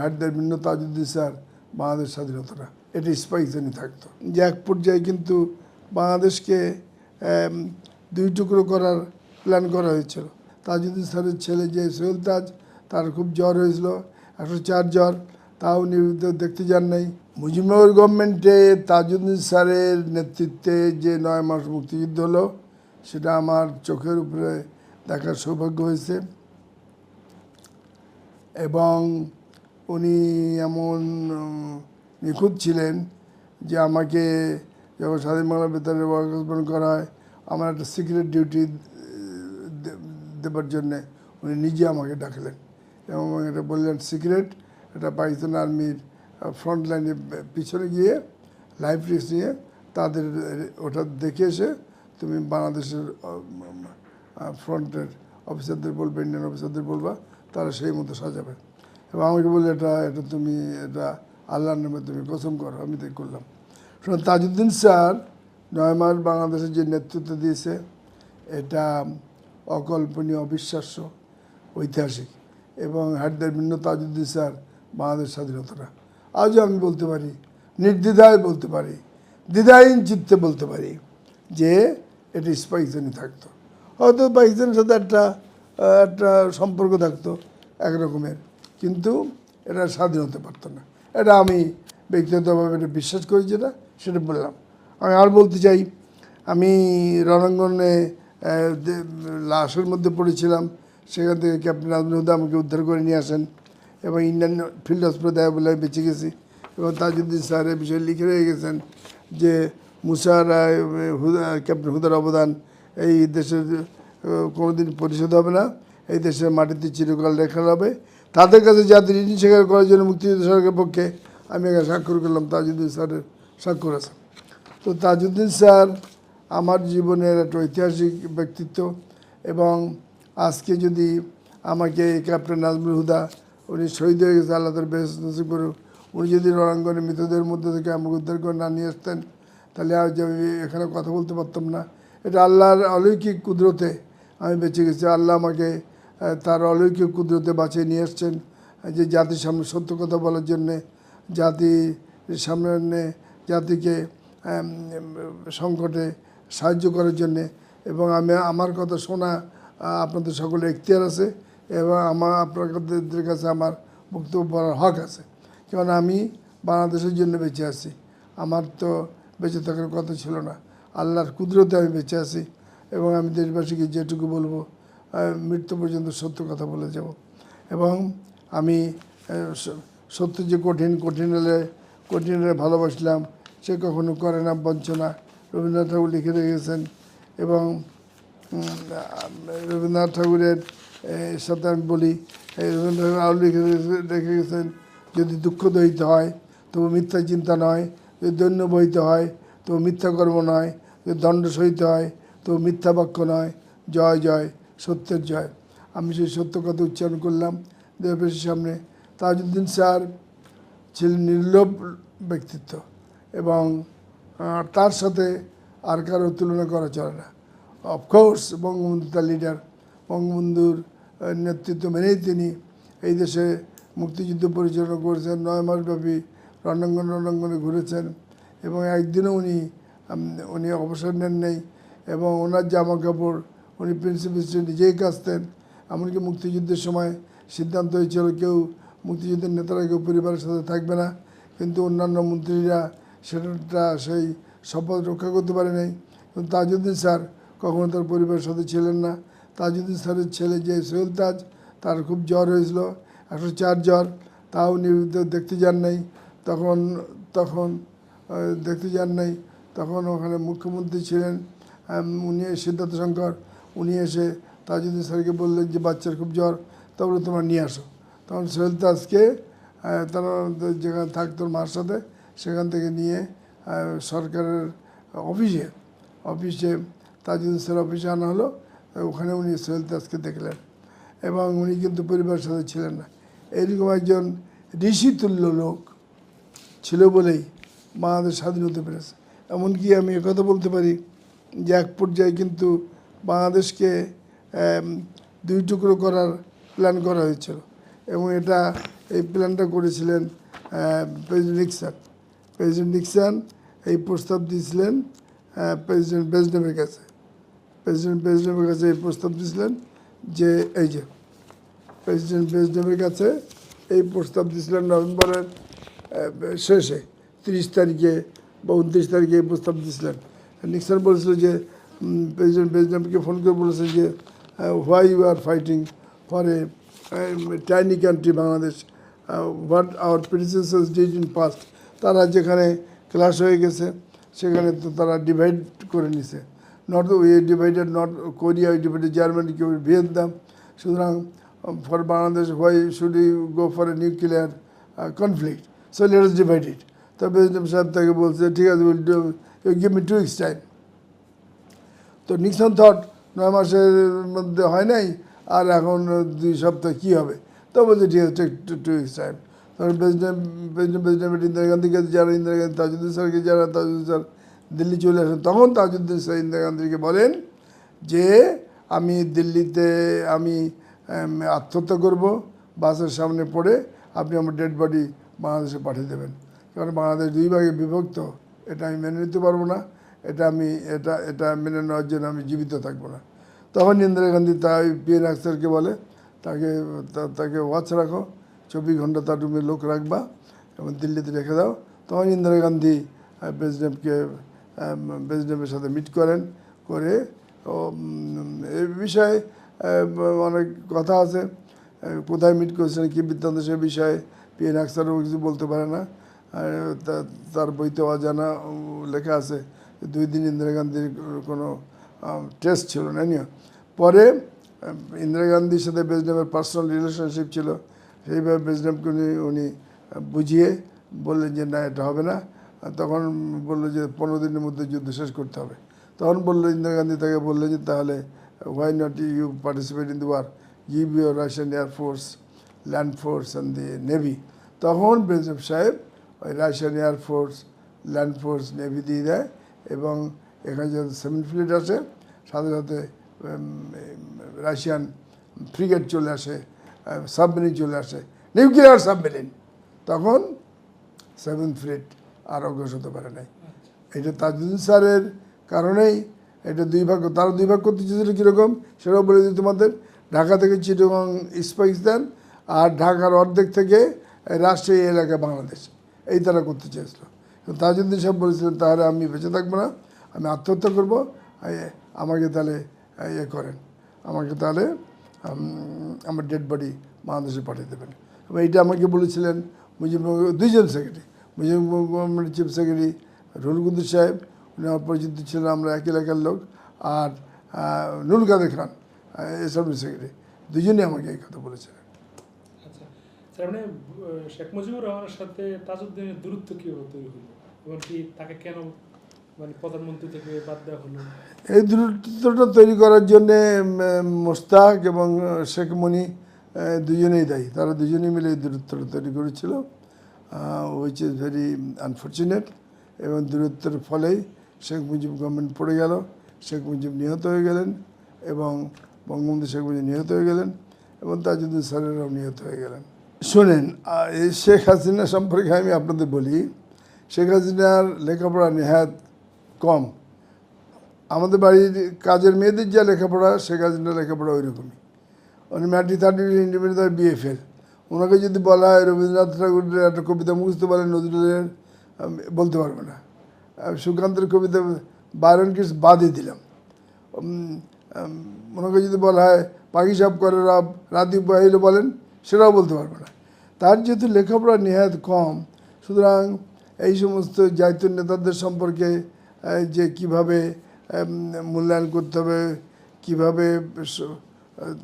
হায়দার ভিন্ন তাজুদ্দিন স্যার বাংলাদেশ স্বাধীনতাটা। এটা স্পাইসেনি থাকতো যে এক পর্যায়ে কিন্তু বাংলাদেশকে দুই টুকরো করার প্ল্যান করা হয়েছিল। তাজুদ্দিন স্যারের ছেলে যে সোহেল তাজ, তার খুব জ্বর হয়েছিল, একশো চার জ্বর, তাও নিয়মিত দেখতে যান নাই। মুজিবনগর গভর্নমেন্টে তাজুদ্দিন স্যারের নেতৃত্বে যে নয় মাস মুক্তিযুদ্ধ হলো, সেটা আমার চোখের উপরে দেখার সৌভাগ্য হয়েছে। এবং উনি এমন নিখুঁত ছিলেন যে আমাকে যখন স্বাধীন বাংলা বেতারে ওয়ার্কসমেন্ট করা হয় আমার একটা সিক্রেট ডিউটি দেবার জন্যে উনি নিজে আমাকে ডাকলেন এবং এটা বললেন সিক্রেট এটা পাকিস্তান আর্মির ফ্রন্ট লাইনে পিছনে গিয়ে লাইফ রিস্ক নিয়ে তাদের, ওটা দেখে এসে তুমি বাংলাদেশের ফ্রন্টের অফিসারদের বলবে ইন্ডিয়ান অফিসারদের বলবা, তারা সেই মতো সাজাবে। এবং আমাকে বললে এটা এটা তুমি, এটা আল্লাহর নামে তুমি কসম করো, আমি তাই করলাম। শুনুন তাজউদ্দিন স্যার নয় মাস বাংলাদেশের যে নেতৃত্ব দিয়েছে, এটা অকল্পনীয়, অবিশ্বাস্য, ঐতিহাসিক এবং হায়দার ভিন্ন তাজউদ্দিন স্যার বাংলাদেশ স্বাধীনতাটা। আজও আমি বলতে পারি, নির্দ্বিধায় বলতে পারি, দ্বিধাহীন চিত্তে বলতে পারি যে এটি পাকিস্তানি থাকতো। হয়তো পাকিস্তানের সাথে একটা একটা সম্পর্ক থাকতো, একরকমের। কিন্তু এটা স্বাধীন হতে পারতো না। এটা আমি ব্যক্তিগতভাবে এটা বিশ্বাস করি যেটা, সেটা বললাম। আমি আর বলতে চাই, আমি রণাঙ্গনে লাশের মধ্যে পড়েছিলাম, সেখান থেকে ক্যাপ্টেন আজমুল হুদা আমাকে উদ্ধার করে নিয়ে আসেন এবং ইন্ডিয়ান ফিল্ড হসপিটাল বলে আমি বেঁচে গেছি এবং তাজউদ্দিন স্যার এ বিষয়ে লিখে রয়ে গেছেন যে মুসার হুদা, ক্যাপ্টেন হুদার অবদান এই দেশের কোনোদিন পরিশোধ হবে না, এই দেশের মাটিতে চিরকাল রেখা হবে। তাদের কাছে যাদের ঋণ স্বীকার করার জন্য মুক্তিযুদ্ধ সরকারের পক্ষে আমি এখানে স্বাক্ষর করলাম, তাজউদ্দিন স্যারের স্বাক্ষর আছে। তো তাজউদ্দিন স্যার আমার জীবনের একটা ঐতিহাসিক ব্যক্তিত্ব এবং আজকে যদি আমাকে ক্যাপ্টেন নাজমুল হুদা, উনি শহীদ হয়ে গেছে, আল্লাহ বেশ নসিব উনি যদি রণাঙ্গনে মৃতদের মধ্যে থেকে আমাকে উদ্ধার করে না নিয়ে আসতেন, তাহলে আজ আমি এখানে কথা বলতে পারতাম না। এটা আল্লাহর অলৌকিক কুদরতে আমি বেঁচে গেছি। আল্লাহ আমাকে তার অলৌকিক কুদরতে বাঁচিয়ে নিয়ে এসছেন। যে জাতির সামনে সত্য কথা বলার জন্যে, জাতি সামনে জাতিকে সংকটে সাহায্য করার জন্যে এবং আমি, আমার কথা শোনা আপনাদের সকলের এখতিয়ার আছে এবং আমার, আপনাদের কাছে আমার বক্তব্য বলার হক আছে। কারণ আমি বাংলাদেশের জন্য বেঁচে আছি। আমার তো বেঁচে থাকার কথা ছিল না। আল্লাহর কুদরতে আমি বেঁচে আছি এবং আমি দেশবাসীকে যেটুকু বলব মৃত্যু পর্যন্ত সত্য কথা বলে যাব। এবং আমি সত্য যে কঠিন কঠিন হলে কঠিন হলে ভালোবাসলাম, সে কখনো করে না, বঞ্চনা। রবীন্দ্রনাথ ঠাকুর লিখে রেখেছেন এবং রবীন্দ্রনাথ ঠাকুরের সাথে আমি বলি রবীন্দ্রনাথ ঠাকুর আরও লিখে রেখে গেছেন যদি দুঃখ দহিত হয়, তবু মিথ্যা চিন্তা নয়। যদি দৈন্য বহিতে হয়, তবু মিথ্যা কর্ম নয়। যদি দণ্ড সহিত হয়, তবু মিথ্যা বাক্য নয়। জয় জয়। সত্যের জয়। আমি সেই সত্য কথা উচ্চারণ করলাম। দেববেশীর সামনে তাজউদ্দিন স্যার ছিলেন নির্লোভ ব্যক্তিত্ব এবং তার সাথে আর কারও তুলনা করা চলে না। অফকোর্স বঙ্গবন্ধু তার লিডার বঙ্গবন্ধুর নেতৃত্ব মেনেই তিনি এই দেশে মুক্তিযুদ্ধ পরিচালনা করেছেন। নয় মাসব্যাপী রণাঙ্গন, রণাঙ্গনে ঘুরেছেন এবং একদিনও উনি উনি অবসর নেন নেই এবং ওনার জামা কাপড় উনি প্রিন্সিপাল নিজেই কাচতেন এমনকি মুক্তিযুদ্ধের সময় সিদ্ধান্ত হয়েছিল কেউ মুক্তিযুদ্ধের নেতারা কেউ পরিবারের সাথে থাকবে না, কিন্তু অন্যান্য মন্ত্রীরা সেটা সেই শপথ রক্ষা করতে পারে নাই। কিন্তু তাজউদ্দিন স্যার কখনো তার পরিবারের সাথে ছিলেন না। তাজউদ্দিন স্যারের ছেলে যে সোহেল তাজ, তার খুব জ্বর হয়েছিল, একশো চার জ্বর, তাও নিয়মিত দেখতে যান নাই। তখন তখন দেখতে যান নাই। তখন ওখানে মুখ্যমন্ত্রী ছিলেন উনি সিদ্ধার্থ শঙ্কর। উনি এসে তাজউদ্দিন স্যারকে বললেন যে বাচ্চার খুব জ্বর তারপরে তোমরা নিয়ে আসো। তখন সোহেল আহ, তারা যেখানে থাকতো মার সাথে সেখান থেকে নিয়ে সরকারের অফিসে অফিসে তাজউদ্দিন স্যার অফিসে আনা হলো ওখানে উনি সোহেল তাজকে দেখলেন। এবং উনি কিন্তু পরিবারের সাথে ছিলেন না। এইরকম একজন ঋষিতুল্য লোক ছিল বলেই বাংলাদেশ স্বাধীন হতে পেরেছে। এমনকি আমি একথা বলতে পারি যে এক পর্যায়ে কিন্তু বাংলাদেশকে দুই টুকরো করার প্ল্যান করা হয়েছিল। এবং এটা, এই প্ল্যানটা করেছিলেন প্রেসিডেন্ট নিক্সন। প্রেসিডেন্ট নিক্সন এই প্রস্তাব দিয়েছিলেন প্রেসিডেন্ট বেজডেমের কাছে। প্রেসিডেন্ট বেজডেমের কাছে এই প্রস্তাব দিয়েছিলেন যে, এই যে, প্রেসিডেন্ট বেজডেমের কাছে এই প্রস্তাব দিয়েছিলেন নভেম্বরের শেষে, তিরিশ তারিখে বা উনত্রিশ তারিখে এই প্রস্তাব দিয়েছিলেন। নিক্সন বলেছিল যে প্রেসিডেন্ট বেজডেমকে ফোন করে বলেছে যে why you are fighting for a tiny country Bangladesh what our princess did in past তারা যেখানে ক্লাস হয়ে গেছে, সেখানে তো তারা ডিভাইড করে নিছে। Not we divided North Korea divided Germany কেউ ভিয়েতনাম সুতরাং for Bangladesh why should you go for a nuclear conflict so let us divide it তো প্রেসিডেন্ট সাহেব তাকে বলছে, ঠিক আছে will do give me two weeks time তো Nixon thought নয় মাসের মধ্যে হয় নাই, আর এখন দুই সপ্তাহ কী হবে? তো বলছে, ঠিক আছে টু উইক্স টাইম তখন প্রেসিডেন্ট প্রেসিডেন্ট প্রেসিডেন্ট ইন্দিরা গান্ধীকে যারা ইন্দিরা গান্ধী তাজুদ্দিন স্যারকে যারা তাজুদ্দিন স্যার দিল্লি চলে আসেন, তখন তাজুদ্দিন স্যার ইন্দিরা গান্ধীকে বলেন যে, আমি দিল্লিতে, আমি আত্মহত্যা করব, বাসের সামনে পড়ে আপনি আমার ডেড বডি বাংলাদেশে পাঠিয়ে দেবেন। কারণ বাংলাদেশ দুই ভাগে বিভক্ত, এটা আমি মেনে নিতে পারব না। এটা আমি, এটা এটা মেনে নেওয়ার জন্য আমি জীবিত থাকব না। তখন ইন্দিরা গান্ধী তাই পিএন আক্তারকে বলে, তাকে তাকে ওয়াচ রাখো, চব্বিশ ঘণ্টা তার রুমে লোক রাখবা এবং দিল্লিতে রেখে দাও। তখন ইন্দিরা গান্ধী প্রেসিডেন্টকে প্রেসিডেন্টের সাথে মিট করেন, করে, ও এ বিষয়ে অনেক কথা আছে। কোথায় মিট করেছেন, কী বৃত্তান্ত সে বিষয়ে পিএন আক্তারও কিছু বলতে পারে না। তার বইতে অজানা লেখা আছে। দুই দিন ইন্দিরা গান্ধীর কোনো টেস্ট ছিল না নিও পরে ইন্দিরা গান্ধীর সাথে বেজডেমের পার্সোনাল রিলেশনশিপ ছিল, সেইভাবে বেজডেমকে উনি উনি বুঝিয়ে বললেন যে না, এটা হবে না। তখন বলল যে পনেরো দিনের মধ্যে যুদ্ধ শেষ করতে হবে। তখন বলল ইন্দিরা গান্ধী তাকে বলল যে তাহলে why not you participate in the war give your Russian air force land force and the navy তখন বেজব সাহেব, ওই Russian air force land force navy দিয়ে দেয়। এবং এখানে যখন সেভেন ফ্লিট আসে সাথে সাথে রাশিয়ান ফ্রিগেট চলে আসে সাবমেরিন চলে আসে নিউক্লিয়ার সাবমেরিন। তখন সেভেন ফ্লিট আর অগ্রসর হতে পারে নাই। এটা তাজুদ্দিন স্যারের কারণেই এটা দুই ভাগ তারা দুই ভাগ করতে চেয়েছিল কীরকম সেটাও বলে দিই তোমাদের। ঢাকা থেকে চিটগং ইস্ট পাকিস্তান আর ঢাকার অর্ধেক থেকে রাষ্ট্রীয় এলাকা বাংলাদেশ। এই তারা করতে চেয়েছিল। কিন্তু তাজুদ্দিন সাহেব বলেছিলেন, তাহলে আমি বেঁচে থাকব না, আমি আত্মহত্যা করব আমাকে তাহলে ইয়ে করেন। আমাকে তাহলে আমার ডেড বডি বাংলাদেশে পাঠিয়ে দেবেন। এবং এইটা আমাকে বলেছিলেন মুজিব দুইজন সেক্রেটারি মুজিব গভর্নমেন্টের চিফ সেক্রেটারি রুল কুদ্দুর সাহেব, উনি আমার পরিচিত ছিলেন, আমরা এক এলাকার লোক, আর নুল কাদের খান এসবের সেক্রেটারি দুজনেই আমাকে এই কথা বলেছিলেন। আচ্ছা মানে শেখ মুজিবুর রহমানের সাথে তাজউদ্দিনের দূরত্ব কীভাবে তৈরি হলো? মানে এই দূরত্বটা তৈরি করার জন্যে মোস্তাক এবং শেখ মনি দুজনেই দায়ী। তারা দুজনেই মিলে এই দূরত্বটা তৈরি করেছিল উইচ ইজ ভেরি আনফর্চুনেট এবং দূরত্বের ফলেই শেখ মুজিব গভর্নমেন্ট পড়ে গেল, শেখ মুজিব নিহত হয়ে গেলেন এবং বঙ্গবন্ধু শেখ মুজিব নিহত হয়ে গেলেন এবং তাজুদ্দিন স্যারেরাও নিহত হয়ে গেলেন। শোনেন এই শেখ হাসিনা সম্পর্কে আমি আপনাদের বলি শেখ হাসিনার লেখাপড়া নেহাত কম। আমাদের বাড়ির কাজের মেয়েদের যা লেখাপড়া, শেখ হাসিনার লেখাপড়া ওই রকমই উনি ম্যাট্রি থার্টি ইন্ডিপেন্ডেন্ট বিএফএল ওনাকে যদি বলা হয় রবীন্দ্রনাথ ঠাকুরের একটা কবিতা মুখস্থ বলেন, নজরুলের বলতে পারবে না। সুকান্তের কবিতা বায়রন কিস বাদই দিলাম। ওনাকে যদি বলা হয় পাখি সাপ করে রাব, রাতি বাহিলে বলেন, সেটাও বলতে পারবে না। তার যেহেতু লেখাপড়া নেহাত কম, সুতরাং এই সমস্ত জাতীয় নেতাদের সম্পর্কে যে কীভাবে মূল্যায়ন করতে হবে, কীভাবে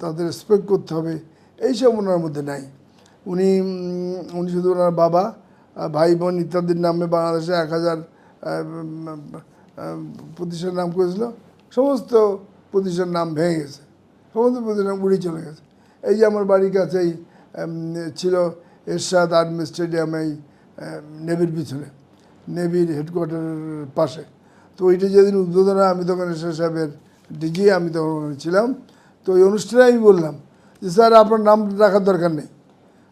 তাদের রেসপেক্ট করতে হবে এইসব ওনার মধ্যে নাই। উনি উনি শুধু ওনার বাবা, ভাই বোন ইত্যাদির নামে বাংলাদেশে এক হাজার প্রতিষ্ঠানের নাম করেছিল, সমস্ত প্রতিষ্ঠানের নাম ভেঙে গেছে, সমস্ত প্রতিষ্ঠান উড়ে চলে গেছে। এই যে আমার বাড়ির কাছেই ছিল এরশাদ আর্মি স্টেডিয়াম নেভির পিছনে, নেভির হেডকোয়ার্টারের পাশে। তো ওইটা যেদিন উদ্বোধন হয় আমি তখন এরশাদ সাহেবের ডিজি আমি তখন ছিলাম। তো ওই অনুষ্ঠানে আমি বললাম যে, স্যার, আপনার নাম রাখার দরকার নেই।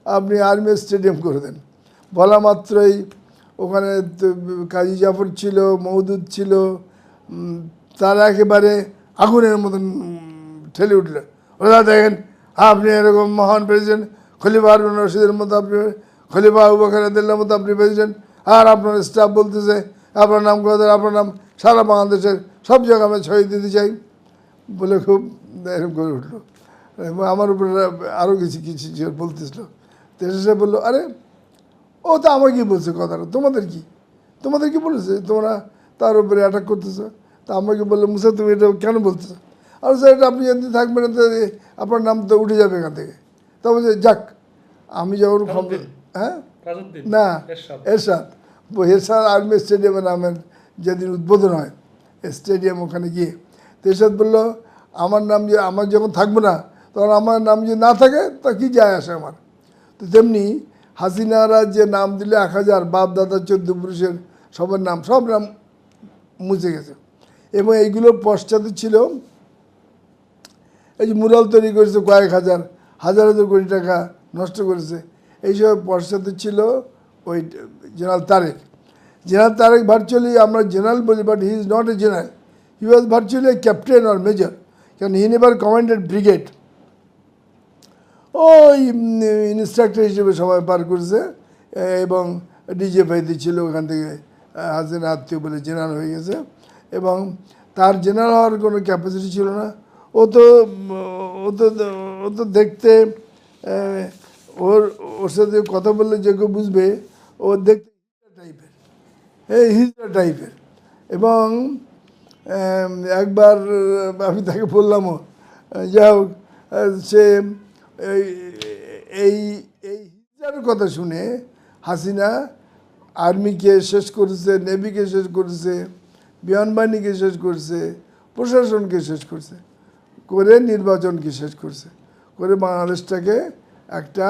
আপনি আর্মি স্টেডিয়াম করে দেন। বলা মাত্রই ওখানে কাজী জাফর ছিল মৌদুদ ছিল তারা একেবারে আগুনের মতন ঠেলে উঠল। ওরা দেখেন, আপনি এরকম মহান প্রেসিডেন্ট খলিফা রশিদের মতো আপনি খলিফা আবু বকর আদিল্লার মতো আপনি প্রেসিডেন্ট আর আপনার স্টাফ বলতেছে আপনার নাম কথা আপনার নাম সারা বাংলাদেশের সব জায়গায় আমি ছড়িয়ে দিতে চাই। বলে খুব এরকম করে উঠল। আমার উপরে আরও কিছু কিছু বলতেছিল। তো সে বলল আরে ও তো আমাকে বলছে কথাটা? তোমাদের কি? তোমাদের কি বলেছে? তোমরা তার উপরে অ্যাটাক করতেছো? তা আমাকে বলল মুসা তুমি এটা কেন বলতেছো? আর স্যার এটা আপনি যদি থাকবেন আপনার নাম তো উঠে যাবে এখান থেকে। তবে যাক আমি যখন। হ্যাঁ? না এরশাদ। এরশাদ। আর্মি স্টেডিয়ামে নামের যেদিন উদ্বোধন হয় স্টেডিয়াম ওখানে গিয়ে। তো এরশাদ বলল আমার নাম যে আমার যখন থাকব না তখন আমার নাম যদি না থাকে তা কি যায় আসে আমার? তো তেমনি হাসিনারা যে নাম দিলে এক হাজার বাপ দাদা চোদ্দ পুরুষের সবার নাম সব নাম মুছে গেছে। এবং এইগুলোর পশ্চাতে ছিল এই যে মুরাল তৈরি করেছে কয়েক হাজার হাজার হাজার কোটি টাকা নষ্ট করেছে। এইসব পশ্চাতে ছিল ওই general Tarek. General Tarek virtually আমরা জেনারেল বলি but he is not a general he was virtually a captain or major কারণ হি নেভার কমান্ডেড ব্রিগেড ওই ইনস্ট্রাক্টর হিসেবে সময় পার করেছে এবং ডিজেফাইতে ছিল ওখান থেকে হাসিনা আত্মীয় বলে জেনারেল হয়ে গেছে, এবং তার জেনারেল হওয়ার কোনো ক্যাপাসিটি ছিল না। ও তো ও তো ও তো দেখতে ওর ওর সাথে কথা বললে যে কেউ বুঝবে, ও দেখতে টাইপের এই হিজড়া টাইপের এবং একবার, আমি তাকে বললামও যাই হোক, সে এই এই হিজড়ার কথা শুনে হাসিনা আর্মিকে শেষ করেছে, নেভিকে শেষ করেছে, বিমানবাহিনীকে শেষ করছে, প্রশাসনকে শেষ করছে, করে নির্বাচনকে শেষ করছে, করে বাংলাদেশটাকে একটা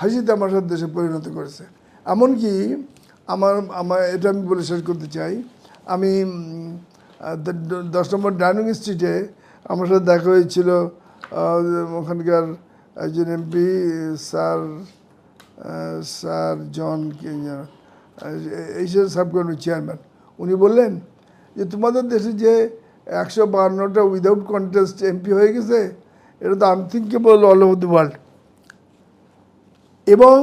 হাসি তামাশার দেশে পরিণত করেছে। এমনকি আমার আমার, এটা আমি বলে শেষ করতে চাই, আমি দশ নম্বর ডাইনিং স্ট্রিটে আমার সাথে দেখা হয়েছিল ওখানকার একজন এমপি স্যার স্যার জন এইসব সাবকমিটির চেয়ারম্যান। উনি বললেন যে, তোমাদের দেশে যে একশো বাহান্নটা উইদাউট কন্টেস্ট এমপি হয়ে গেছে, এটা তো unthinkable all over the world এবং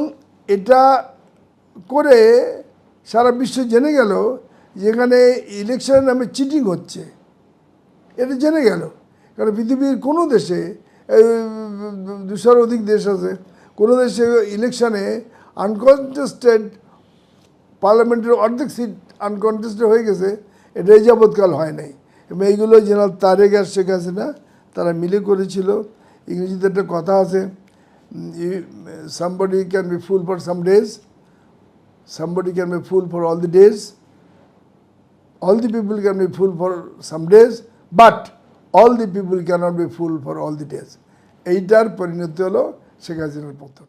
এটা করে সারা বিশ্ব জেনে গেল যেখানে ইলেকশনের নামে চিটিং হচ্ছে। এটা জেনে গেল। কারণ পৃথিবীর কোনো দেশে দুশোর অধিক দেশ আছে, কোনো দেশে ইলেকশানে আনকনটেস্টেড পার্লামেন্টের অর্ধেক সিট আনকনটেস্টেড হয়ে গেছে, এটা এই যাবৎকাল হয় নাই। এবং এইগুলো জেনারেল তারেক আর শেখ হাসিনা, তারা মিলে করেছিল। ইংরেজিতে একটা কথা আছে somebody can be fool for some days somebody can be fool for all the days all the people can be fool for some days but all the people cannot be fool for all the days এইটার পরিণতি হলো শেখ হাসিনার পতন